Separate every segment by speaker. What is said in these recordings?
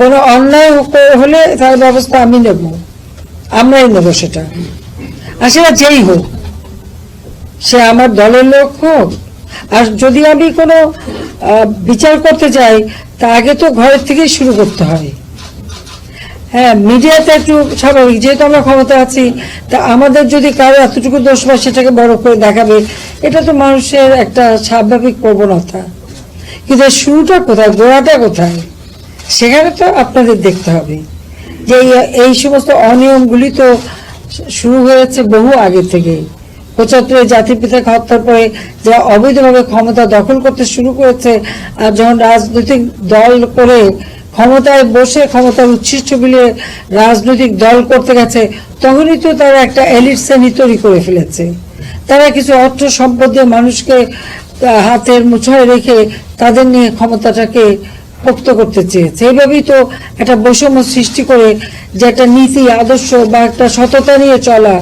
Speaker 1: কোনো অন্যায় হলে তার ব্যবস্থা আমি নেব। আমরাই নেব সেটা। আর সেটা যেই হোক, সে আমার দলের লোক হোক। আর যদি আমি কোনো বিচার করতে যাই, তা আগে তো ঘরের থেকেই শুরু করতে হয়। হ্যাঁ মিডিয়াতে একটু স্বাভাবিক, যেহেতু আমরা ক্ষমতা আছি, তা আমাদের যদি কারও এতটুকু দোষ হয়, সেটাকে বড় করে দেখাবে, এটা তো মানুষের একটা স্বাভাবিক প্রবণতা। কিন্তু শুরুটা কোথায়, গোড়াটা কোথায়? সেখানে তো আপনাদের দেখতে হবে যে এই- সমস্ত অনিয়মগুলি তো শুরু হয়েছে বহু আগে থেকে পঁচাত্তরে জাতির পিতাকে হত্যার পরে যারা অবৈধভাবে ক্ষমতা দখল করতে শুরু করেছে আর যখন রাজনৈতিক দল করে ক্ষমতায় বসে ক্ষমতার উচ্ছিষ্ট বিলিয়ে রাজনৈতিক দল করতে গেছে, তখনই তো তারা একটা এলিট শ্রেণি তৈরি করে ফেলেছে। তারা কিছু অর্থ সম্পদ দিয়ে মানুষকে হাতের মুছায় রেখে তাদের নিয়ে ক্ষমতাটাকে পোক্ত করতে চেয়েছে। এইভাবেই তো একটা বৈষম্য সৃষ্টি করে যে একটা নীতি, আদর্শ বা একটা সততা নিয়ে চলা,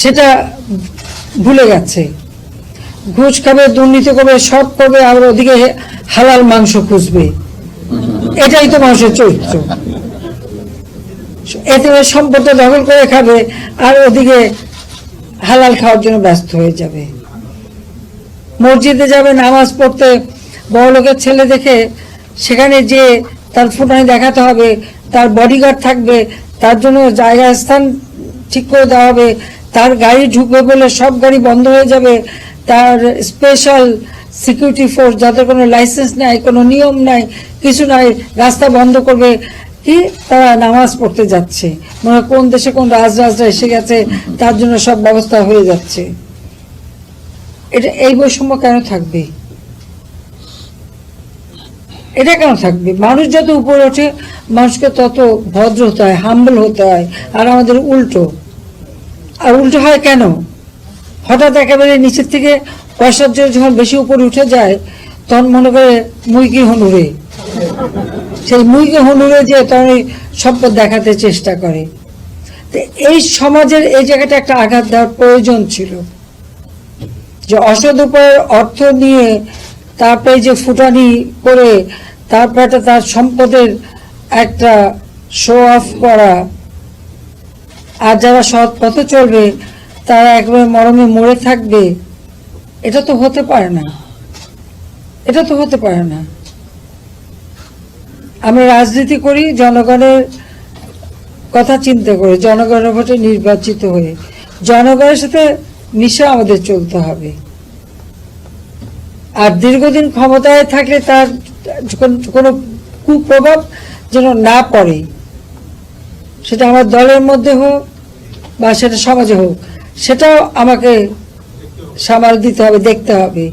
Speaker 1: সেটা ভুলে গেছে। ঘুষ খাবে, দুর্নীতি করবে, সব করবে, আর ওদিকে হালাল মাংস খুঁজবে। এটাই তো মানুষের চরিত্র। এতে সম্পদ দখল করে খাবে, আর ওদিকে হালাল খাওয়ার জন্য ব্যস্ত হয়ে যাবে। মসজিদে যাবে, নামাজ পড়তে বড় লোকের ছেলে দেখে সেখানে যে তার ফুটানি দেখাতে হবে, তার বডিগার্ড থাকবে, তার জন্য জায়গা স্থান ঠিক করে দেওয়া হবে, তার গাড়ি ঢুকবে বলে সব গাড়ি বন্ধ হয়ে যাবে, তার স্পেশাল সিকিউরিটি ফোর্স যাদের কোনো লাইসেন্স নাই, কোনো নিয়ম নাই, কিছু নাই, রাস্তা বন্ধ করবে। কি? তারা নামাজ পড়তে যাচ্ছে। মানে কোন দেশে কোন রাজরাজরা এসে গেছে, তার জন্য সব ব্যবস্থা হয়ে যাচ্ছে। এটা এই বৈষম্য কেন থাকবে? এটা কেন থাকবে? মানুষ যত উপরে ওঠে, মানুষকে তত ভদ্র হতে হয় হাম্বল হতে হয়, আর আমাদের উল্টো। আর উল্টো হয় কেন? হঠাৎ একেবারে নিচের থেকে পয়সার জন্য যখন বেশি উপরে উঠে যায়, তখন মনে করে মুইকি হনুরে। সেই মুইকি হনুরে যে তখন সম্পদ দেখাতে চেষ্টা করে। তো এই সমাজের এই জায়গাটা একটা আঘাত দেওয়ার প্রয়োজন ছিল। যে অসৎ উপায়ের অর্থ নিয়ে তারপরে যে ফুটানি করে তারপরে তার সম্পদের একটা শো অফ করা। আর যারা সৎ পথে চলবে, তারা একবারে মরমে মরে থাকবে। এটা তো হতে পারে না। এটা তো হতে পারে না। আমি রাজনীতি করি, জনগণের কথা চিন্তা করে, জনগণের ভোটে নির্বাচিত হয়ে। জনগণের সাথে মিশে আমাদের চলতে হবে। আর দীর্ঘদিন ক্ষমতায় থাকলে তার কোন- কুপ্রভাব যেন না পড়ে। সেটা আমার দলের মধ্যে হোক বা সেটা সমাজে হোক, সেটাও আমাকে সামাল দিতে হবে, দেখতে হবে।